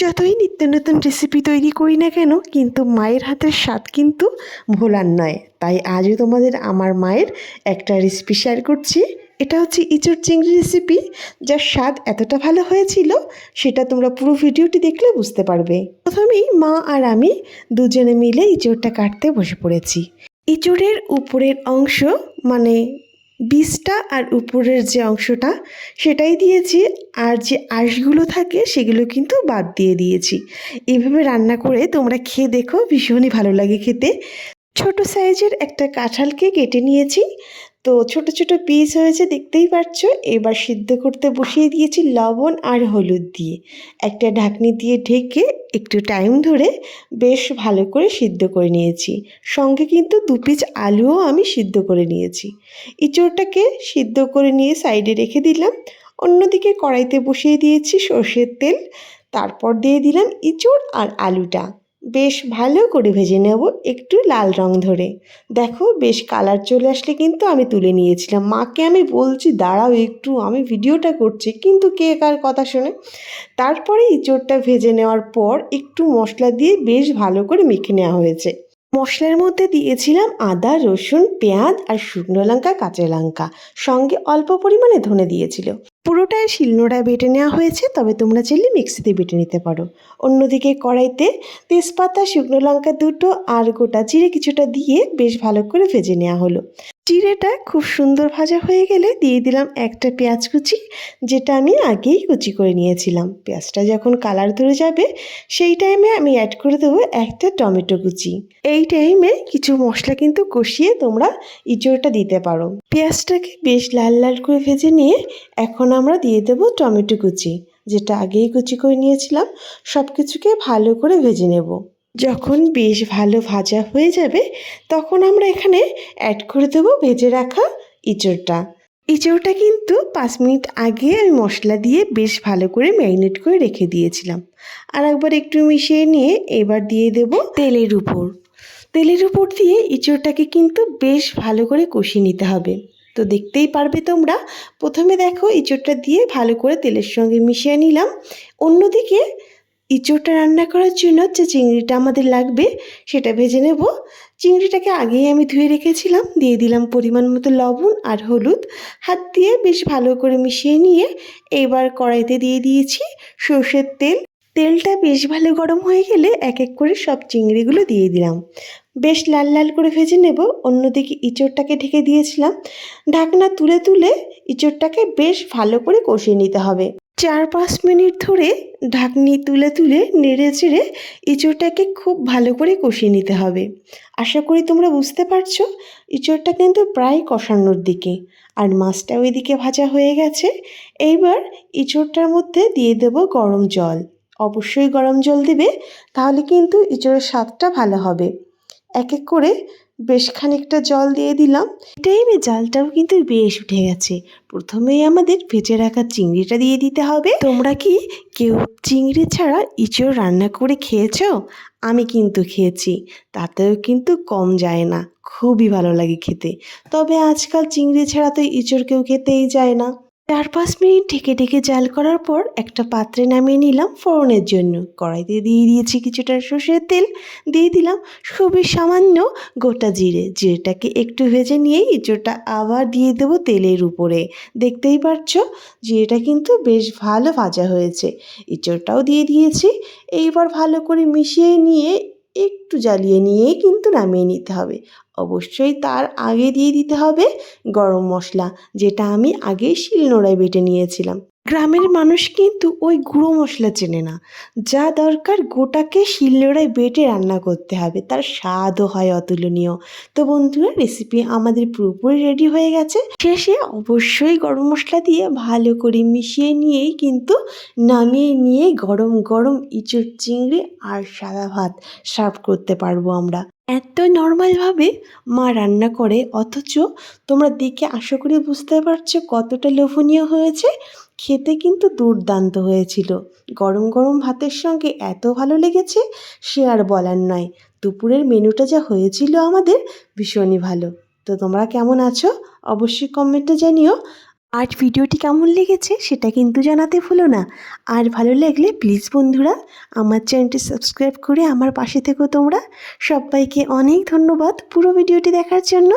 যতই নিত্য নতুন রেসিপি তৈরি করি না কেন, কিন্তু মায়ের হাতের স্বাদ কিন্তু ভোলার নয়। তাই আজও তোমাদের আমার মায়ের একটা রেসিপি শেয়ার করছি। এটা হচ্ছে ইঁচড় চিংড়ি রেসিপি যার স্বাদ এতটা ভালো হয়েছিল, সেটা তোমরা পুরো ভিডিওটি দেখলে বুঝতে পারবে। প্রথমেই মা আর আমি দুজনে মিলে ইঁচড়টা কাটতে বসে পড়েছি। ইঁচড়ের উপরের অংশ মানে বীজটা আর উপরের যে অংশটা, সেটাই দিয়েছি। আর যে আঁশগুলো থাকে, সেগুলো কিন্তু বাদ দিয়ে দিয়েছি। এভাবে রান্না করে তোমরা খেয়ে দেখো, ভীষণই ভালো লাগে খেতে। ছোট সাইজের একটা কাঁঠালকে কেটে নিয়েছি। তো ছোট ছোট পিস হয়েছে, দেখতেই পাচ্ছ এবার সিদ্ধ করতে বসিয়ে দিয়েছি লবণ আর হলুদ দিয়ে। একটা ঢাকনি দিয়ে ঢেকে একটু টাইম ধরে বেশ ভালো করে সিদ্ধ করে নিয়েছি। সঙ্গে কিন্তু দু পিস আলুও আমি সিদ্ধ করে নিয়েছি। ইঁচড়টাকে সিদ্ধ করে নিয়ে সাইডে রেখে দিলাম। অন্যদিকে কড়াইতে বসিয়ে দিয়েছি সর্ষের তেল। তারপর দিয়ে দিলাম ইঁচড় আর আলুটা। বেশ ভালো করে ভেজে নেব একটু লাল রং ধরে। দেখো, বেশ কালার চলে আসলে কিন্তু আমি তুলে নিয়েছিলাম। মাকে আমি বলছি, দাঁড়াও একটু, আমি ভিডিওটা করছি। কিন্তু কে কার কথা শুনে? তারপরে ইঁচড়টা ভেজে নেওয়ার পর একটু মশলা দিয়ে বেশ ভালো করে মেখে নেওয়া হয়েছে। মশলার মধ্যে দিয়েছিলাম আদা, রসুন, পেঁয়াজ আর শুকনো লঙ্কা, কাঁচা লঙ্কা। সঙ্গে অল্প পরিমাণে ধনে দিয়েছিল। পুরোটাই শিলনোড়ায় বেটে নেওয়া হয়েছে, তবে তোমরা চাইলে মিক্সিতে বেটে নিতে পারো। অন্যদিকে কড়াইতে তেজপাতা, শুকনো লঙ্কা দুটো আর গোটা জিরে কিছুটা দিয়ে বেশ ভালো করে ভেজে নেওয়া হলো। জিরেটা খুব সুন্দর ভাজা হয়ে গেলে দিয়ে দিলাম একটা পেঁয়াজ কুচি, যেটা আমি আগেই কুচি করে নিয়েছিলাম। পেঁয়াজটা যখন কালার ধরে যাবে, সেই টাইমে আমি অ্যাড করে দেবো একটা টমেটো কুচি। এই টাইমে কিছু মশলা কিন্তু কষিয়ে তোমরা ইঁচড়টা দিতে পারো। পেঁয়াজটাকে বেশ লাল লাল করে ভেজে নিয়ে এখন আমরা দিয়ে দেবো টমেটো কুচি, যেটা আগেই কুচি করে নিয়েছিলাম। সব কিছুকে ভালো করে ভেজে নেব। যখন বেশ ভালো ভাজা হয়ে যাবে, তখন আমরা এখানে অ্যাড করে দেবো ভেজে রাখা ইঁচড়টা। ইঁচড়টা কিন্তু পাঁচ মিনিট আগে আমি মশলা দিয়ে বেশ ভালো করে ম্যারিনেট করে রেখে দিয়েছিলাম। আর একবার একটু মিশিয়ে নিয়ে এবার দিয়ে দেব তেলের উপর। তেলের উপর দিয়ে ইঁচড়টাকে কিন্তু বেশ ভালো করে কষিয়ে নিতে হবে। তো দেখতেই পারবে তোমরা, প্রথমে দেখো ইঁচড়টা দিয়ে ভালো করে তেলের সঙ্গে মিশিয়ে নিলাম। অন্যদিকে ইঁচড়টা রান্না করার জন্য যে চিংড়িটা আমাদের লাগবে, সেটা ভেজে নেব। চিংড়িটাকে আগেই আমি ধুয়ে রেখেছিলাম, দিয়ে দিলাম পরিমাণ মতো লবণ আর হলুদ। হাত দিয়ে বেশ ভালো করে মিশিয়ে নিয়ে এবার কড়াইতে দিয়ে দিয়েছি সর্ষের তেল। তেলটা বেশ ভালো গরম হয়ে গেলে এক এক করে সব চিংড়িগুলো দিয়ে দিলাম। বেশ লাল লাল করে ভেজে নেব, অন্যদিকে ইঁচড়টাকে ঢেকে দিয়েছিলাম। ঢাকনা তুলে তুলে ইঁচড়টাকে বেশ ভালো করে কষিয়ে নিতে হবে। চার পাঁচ মিনিট ধরে ঢাকনি তুলে তুলে নেড়ে চেড়ে ইঁচড়টাকে খুব ভালো করে কষিয়ে নিতে হবে। আশা করি তোমরা বুঝতে পারছ, ইঁচড়টা কিন্তু প্রায় কষানোর দিকে। আর মাছটা ওইদিকে ভাজা হয়ে গেছে। এইবার ইঁচড়টার মধ্যে দিয়ে দেব গরম জল। অবশ্যই গরম জল দেবে, তাহলে কিন্তু ইঁচড়ের স্বাদটা ভালো হবে। এক এক করে বেশ খানিকটা জল দিয়ে দিলাম। টাইমে জালটাও কিন্তু বেশ উঠে গেছে। প্রথমেই আমাদের ভেজে রাখা চিংড়িটা দিয়ে দিতে হবে। তোমরা কি কেউ চিংড়ি ছাড়া ইঁচড় রান্না করে খেয়েছো? আমি কিন্তু খেয়েছি। তাতেও কিন্তু কম যায় না। খুবই ভালো লাগে খেতে। তবে আজকাল চিংড়ি ছাড়া তো ইঁচড় কেউ খেতেই যায় না। চার পাঁচ মিনিট ঢেকে ঢেকে জাল করার পর একটা পাত্রে নামিয়ে নিলাম ফোড়নের জন্য। কড়াইতে দিয়ে দিয়েছি কিছুটা সর্ষের তেল। দিয়ে দিলাম খুবই সামান্য গোটা জিরে। জিরেটাকে একটু ভেজে নিয়েই ইঁচড়টা আবার দিয়ে দেবো তেলের উপরে। দেখতেই পাচ্ছ জিরেটা কিন্তু বেশ ভালো ভাজা হয়েছে। ইঁচড়টাও দিয়ে দিয়েছি। এইবার ভালো করে মিশিয়ে নিয়ে একটু জ্বালিয়ে নিয়েই কিন্তু নামিয়ে নিতে হবে। অবশ্যই তার আগে দিয়ে দিতে হবে গরম মশলা, যেটা আমি আগেই শিলনোড়ায় বেটে নিয়েছিলাম। গ্রামের মানুষ কিন্তু ওই গুঁড়ো মশলা চেনে না। যা দরকার গোটাকে শিলনোড়ায় বেটে রান্না করতে হবে। তার স্বাদও হয় অতুলনীয়। তো বন্ধুরা রেসিপি আমাদের পুরোপুরি রেডি হয়ে গেছে। শেষে অবশ্যই গরম মশলা দিয়ে ভালো করে মিশিয়ে নিয়েই কিন্তু নামিয়ে নিয়ে গরম গরম ইঁচড় চিংড়ি আর সাদা ভাত সার্ভ করতে পারব আমরা। এত নর্মালভাবে মা রান্না করে, অথচ তোমরা দেখে আশা করি বুঝতে পারছ কতটা লোভনীয় হয়েছে। খেতে কিন্তু দুর্দান্ত হয়েছিল। গরম গরম ভাতের সঙ্গে এত ভালো লেগেছে সে আর বলার নয়। দুপুরের মেনুটা যা হয়েছিল আমাদের ভীষণই ভালো। তো তোমরা কেমন আছো? অবশ্যই কমেন্টে জানিও। আজ ভিডিওটি কেমন লেগেছে সেটা কিন্তু জানাতে ভুলো না। আর ভালো লাগলে প্লিজ বন্ধুরা, আমার চ্যানেলটি সাবস্ক্রাইব করে আমার পাশে থেকো তোমরা। সবাইকে অনেক ধন্যবাদ পুরো ভিডিওটি দেখার জন্য।